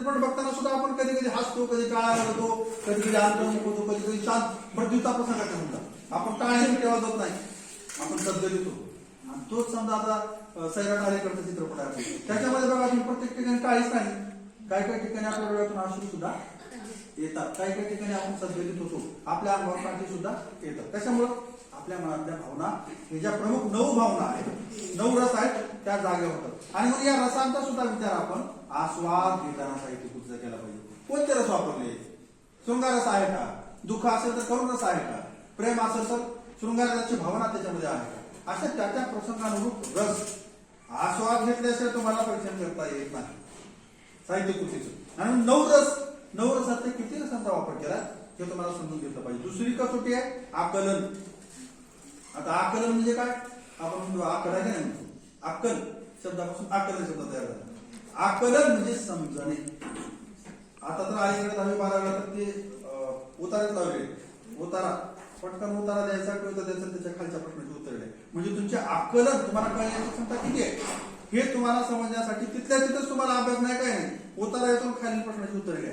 चित्रपट बघताना सुद्धा आपण कधी कधी हसतो कधी टाळा होतो कधी कधी आंदोलन होतो कधी कधी शांत मृत्यूचा प्रसंग म्हणतात. आपण टाळी ठेवा जात नाही. आपण शब्द देतो. आणि तोच समजा आता सैराट अलीकडचा चित्रपट आहे. त्याच्यामध्ये बघा तुम्ही प्रत्येक ठिकाणी टाळीच नाही. काही काही ठिकाणी आपल्या डोळ्यातून अश्रू सुद्धा येतात. काही काही ठिकाणी आपण सद्गलित होतो. आपल्या अंगावर काठी सुद्धा येतात. त्याच्यामुळं आपल्या मनातल्या भावना हे ज्या प्रमुख नऊ भावना आहेत नऊ रस आहेत त्या जागे होतात. आणि मग या रसांचा सुद्धा विचार आपण आस्वाद घेताना साहित्य कुठचा केला पाहिजे. कोणते रस वापरले? शृंगार रस आहे का? दुःख असेल तर करुण रस आहे का? प्रेम असेल तर शृंगारसाची भावना त्याच्यामध्ये आहे का? अशा त्या त्या प्रसंगानुरूप रस आस्वाद घेतल्याशिवाय तुम्हाला परीक्षण करता येत नाही. साहित्य कृतीचं. आणि नऊ रस नऊ रसात किती रसांचा वापर केला? हे तुम्हाला समजून घेतलं पाहिजे. दुसरी कसोटी आहे? आकलन. आता आकलन म्हणजे काय? आपण म्हणतो आकडा आहे नाही म्हणतो? आकल शब्दापासून आकलन शब्द तयार झाला आकलन म्हणजे समजणे. आता तर अलीकडे दहावी बारावीला तर ते अं, लावले उतारा. पटकन उतारा द्यायचा किंवा द्यायचा त्याच्या खालच्या प्रश्नाचे उत्तर द्या. म्हणजे तुमचे आकलन तुम्हाला कळण्याची क्षमता किती आहे? हे तुम्हाला समजण्यासाठी तिथल्या तिथंच तुम्हाला अभ्यास नाही काय नाही उतारा येतो खालील प्रश्नाची उत्तर द्या.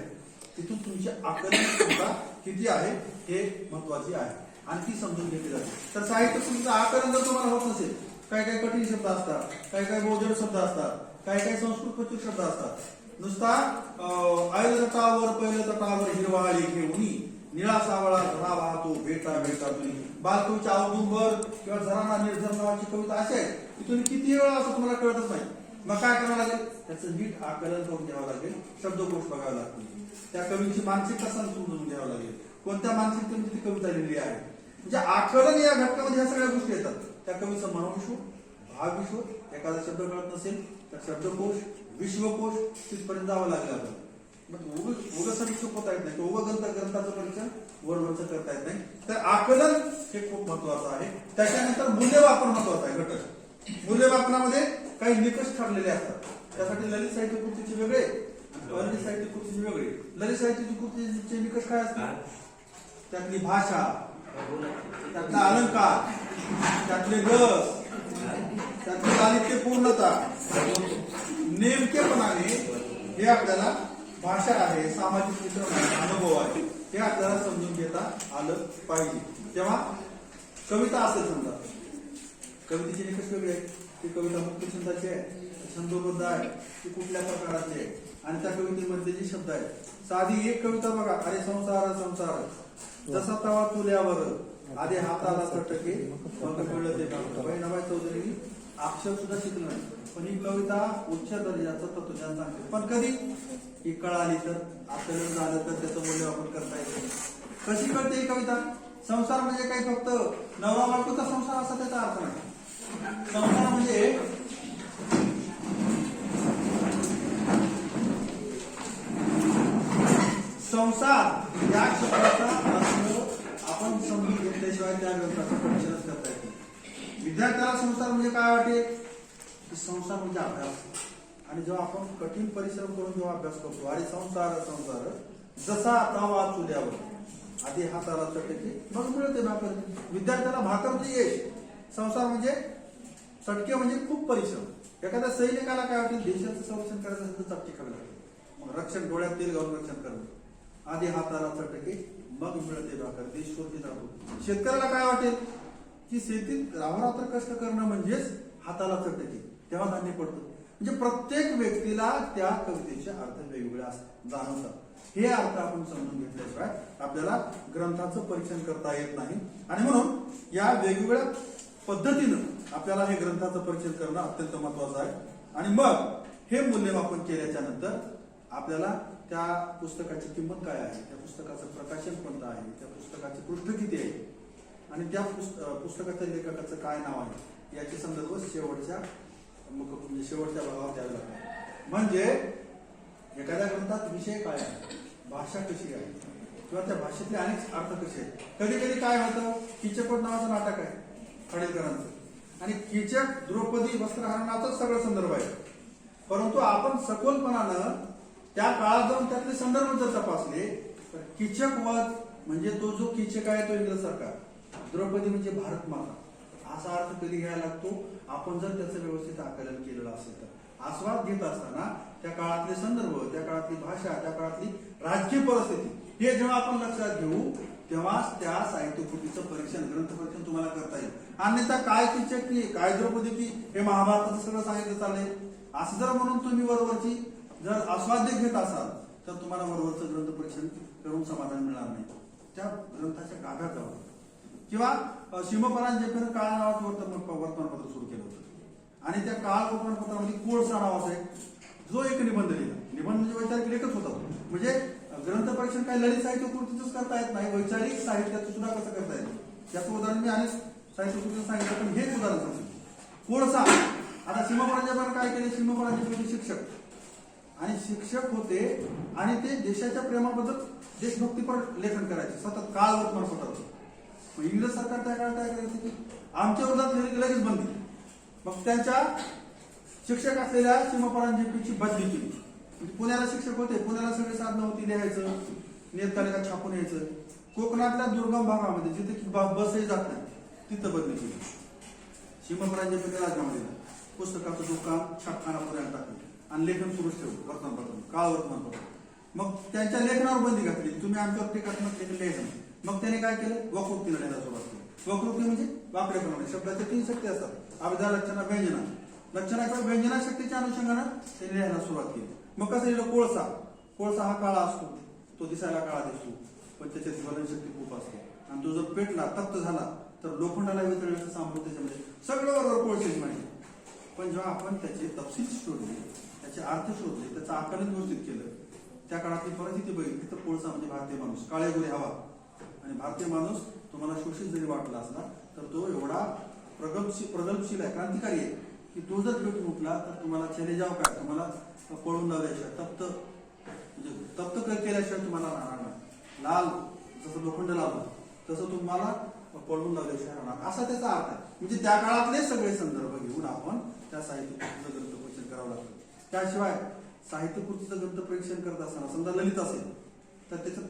तिथून तुमची आकलन क्षमता किती आहे? हे महत्वाची आहे. आणि ती समजून घेतली जाते. तर साहित्य तुमचं आकलन जर तुम्हाला होत नसेल काय काय कठीण शब्द असतात काय काय बोजड शब्द असतात काय काय संस्कृत क्वचित शब्द असतात. नुसता आयल पहिलं तटावर हिरवा लेखे उनी निळा सावळा झरा वाहतो भेटा भेटा तुम्ही बालकवीच्या अवदुंबर किंवा झराना निर्झर नावाची कविता अशी आहे की तुम्ही किती वेळा असं तुम्हाला कळतच नाही. मग काय करावं लागेल? त्याचं नीट आकलन करून घ्यावं लागेल शब्दकोश बघावा लागतील. त्या कवीची मानसिकता समजून घ्यावं लागेल. कोणत्या मानसिकतेमध्ये ती कविता लिहिली आहे? म्हणजे आकलन या घटकामध्ये ह्या सगळ्या गोष्टी येतात. त्या कवीचं मनोविश्व भावविश्व एखादा शब्द कळत नसेल तर शब्दकोश विश्वकोश तिथपर्यंत जावं लागेल आपल्याला. मग उग उग समीक्षा होता येत नाही. उग ग्रंथ ग्रंथाचं परीक्षण वरवरचं करता येत नाही. तर आकलन हे खूप महत्वाचं आहे. त्याच्यानंतर मूल्यवापन महत्वाचं आहे घटक. मूल्यमापनामध्ये काही निकष ठरलेले असतात. त्यासाठी ललित साहित्य कृतीचे वेगळे आणि ललित साहित्य कृतीचे वेगळे ललित साहित्य कृतीचे निकष काय असतात? त्यातली भाषा त्यातला अलंकार त्यातले रस त्यातली साहित्य पूर्णता. नेमकेपणाने हे आपल्याला भाषा आहे सामाजिक मित्र अनुभव आहे हे आपल्याला समजून घेता आलं पाहिजे. तेव्हा कविता असेल समजा. कवितेचे निकष वेगळे ती कविता मुक्त छंदाची आहे छंदोबद्ध आहे ती कुठल्या प्रकाराची आहे? आणि त्या कवितेमध्ये जे शब्द आहेत साधी एक कविता बघा अरे संसार संसार. जसा तवा तुल्यावर आधी हाताला चटके मग कळलं ते बहिणाबाई चौधरी अक्षर सुद्धा शिकलं नाही. पण ही कविता उच्च दर्जाचं तत्वज्ञान सांगते. पण कधी? ही कळाली तर आपल्याला झालं तर त्याचं मूल्यवापन करता येते कशी कळते ही कविता? संसार म्हणजे काही फक्त नवरा बायकोचा संसार असा त्याचा अर्थ नाही. संसार म्हणजे संसार या शब्दाचा घेतल्याशिवाय त्या ग्रंथाचं परीक्षणच करता येते विद्यार्थ्याला संसार म्हणजे काय वाटेल की संसार म्हणजे अभ्यास. आणि जेव्हा आपण कठीण परिश्रम करून जेव्हा अभ्यास करतो अरे संसार संसार जसा तवा चुल्यावर आधी हाताला चटके मग मिळते भाकर विद्यार्थ्याला भाकर म्हणजे यश संसार म्हणजे चटके म्हणजे खूप परिश्रम. एखाद्या सैनिकाला काय वाटेल? देशाचं संरक्षण करायचं असेल तर चटके खावे लागेल मग रक्षण डोळ्यात तेल घालून रक्षण करणं. आधी हाताला चटके मग मिळते भाकर देश शोधीत जातो शेतकऱ्याला काय वाटेल? की शेतीत रात्र कष्ट करणं म्हणजेच हाताला चटके. तेव्हा धान्य पडतं. म्हणजे प्रत्येक व्यक्तीला त्या कवितेचे अर्थ वेगवेगळे असतात जाणवतात. हे अर्थ आपण समजून घेतल्याशिवाय आपल्याला ग्रंथाचं परीक्षण करता येत नाही. आणि म्हणून या वेगवेगळ्या पद्धतीनं आपल्याला हे ग्रंथाचं परीक्षण करणं अत्यंत महत्वाचं आहे. आणि मग हे मूल्यमापन केल्याच्यानंतर आपल्याला त्या पुस्तकाची किंमत काय आहे? त्या पुस्तकाचं प्रकाशन कोणतं आहे? त्या पुस्तकाचे पृष्ठ किती आहे? आणि त्या पुस्तकाच्या लेखकाचं काय नाव आहे? याचे संदर्भ शेवटच्या मुख- म्हणजे शेवटच्या भागावर द्यावे लागतात म्हणजे एखाद्या ग्रंथात विषय काय आहे? भाषा कशी आहे? किंवा त्या भाषेतले अनेक अर्थ कसे आहेत? कधी कधी काय होतं? किचकपट नावाचं नाटक आहे खडेकरांचं. आणि किचक द्रौपदी वस्त्रहरणाचाच सगळं संदर्भ आहे. परंतु आपण सखोलपणानं त्या काळात जाऊन त्यातले संदर्भ जर तपासले तर किचक वध म्हणजे तो जो किचक आहे तो इंग्रज सरकार द्रौपदी म्हणजे भारत माता. असा अर्थ कधी घ्यायला लागतो? आपण जर त्याचं व्यवस्थित आकलन केलेलं असेल तर. आस्वाद घेत असताना त्या काळातले संदर्भ त्या काळातली भाषा त्या काळातली राजकीय परिस्थिती हे जेव्हा आपण लक्षात घेऊ तेव्हाच त्या साहित्यकृतीचं परीक्षण ग्रंथ परीक्षण तुम्हाला करता येईल. अन्यथा काय किचक की काय द्रौपदी की हे महाभारताचं सगळं सांगितलं चालेल असं जर म्हणून तुम्ही वरवरची जर आस्वाद्य घेत असाल तर तुम्हाला वरवरचं ग्रंथ परीक्षण करून समाधान मिळणार नाही. त्या ग्रंथाच्या गाभ्यात जावं किंवा अ, काळ नावाचं वर्तमान वर्तमानपत्र सुरू केलं होतं. आणि त्या काळ वर्तमानपत्रामध्ये कोळसा नावाचा एक जो एक निबंध लिहिला. निबंध म्हणजे वैचारिक लेखच होता म्हणजे ग्रंथ परीक्षण काही ललित साहित्य कृतीच करता येत नाही वैचारिक साहित्याचं सुद्धा कसं करता येतं त्याचं उदाहरण मी अनेक साहित्य कृतीचं सांगितलं पण हेच उदाहरण सांगतो. कोळसा. आता सीमापरांजपेनं काय केले? सीमापरांजपे शिक्षक. आणि शिक्षक होते आणि ते देशाच्या प्रेमाबद्दल देशभक्तीपर लेखन करायचे. सतत काळ वर्तमानपत्राचं स्वतः इंग्रज सरकार त्या काळात काय करायचं की आमच्या विरोधात लगेच लगेच बंदी मग त्यांच्या शिक्षक असलेल्या सीमापरांजपीची बदली केली. म्हणजे पुण्याला शिक्षक होते. पुण्याला सगळे साधनं होती लिहायचं नियतकालिका छापून यायचं. कोकणातल्या दुर्गम भागामध्ये जिथे की बसही जात नाही तिथं बदली केली. सीमापरांजपीने राजीनामा दिला. पुस्तकाचं दुकान छापखाना पुण्याला टाकलं. आणि लेखन सुरूच ठेवू वर्तमानपत्र काळ वर्तमानपत्र मग त्यांच्या लेखनावर बंदी घातली. तुम्ही आमच्यावर टीकात्मक लेखन. मग त्याने काय केलं? वकृती लिहायला सुरुवात केली. वकृती म्हणजे वाकडेप्रमाणे शब्दाच्या तीन शक्ती असतात. अभिधा लक्षणा व्यंजना. लक्षणा किंवा व्यंजना शक्तीच्या अनुषंगानं त्यांनी लिहायला सुरुवात केली. मग कसं लिहिलं? कोळसा. कोळसा हा काळा असतो. तो दिसायला काळा दिसतो. पण त्याच्यात ज्वलनशक्ती खूप असते. आणि तो जर पेटला तप्त झाला तर लोखंडाला वितरण्याचं सामर्थ्य त्याच्यामध्ये म्हणजे सगळं बरोबर कोळशाची माहिती पण जेव्हा आपण त्याचे तपशील शोधले त्याचे अर्थ शोधले त्याचं आकलन व्यवस्थित केलं. त्या काळातली परिस्थिती बघितली तर कोळसा म्हणजे भारतीय माणूस काळे गोरे हवा. आणि भारतीय माणूस तुम्हाला शोषित जरी वाटला असला तर तो एवढा प्रगल्पशील प्रगल्पशील आहे क्रांतिकारी आहे की तो जर भेटून उठला तर तुम्हाला चले जाव काय? तुम्हाला पळून लावल्याशिवाय तप्त म्हणजे तप्त केल्याशिवाय तुम्हाला राहणार नाही. लाल जसं लोखंड लावलं तसं तुम्हाला पळून लावल्याशिवाय राहणार. असा त्याचा अर्थ आहे. म्हणजे त्या काळातले सगळे संदर्भ घेऊन आपण त्या साहित्य कृतीचं ग्रंथ करावं लागतं. त्याशिवाय साहित्य कृतीचं ग्रंथ परीक्षण करत असताना समजा ललित असेल तर त्याचं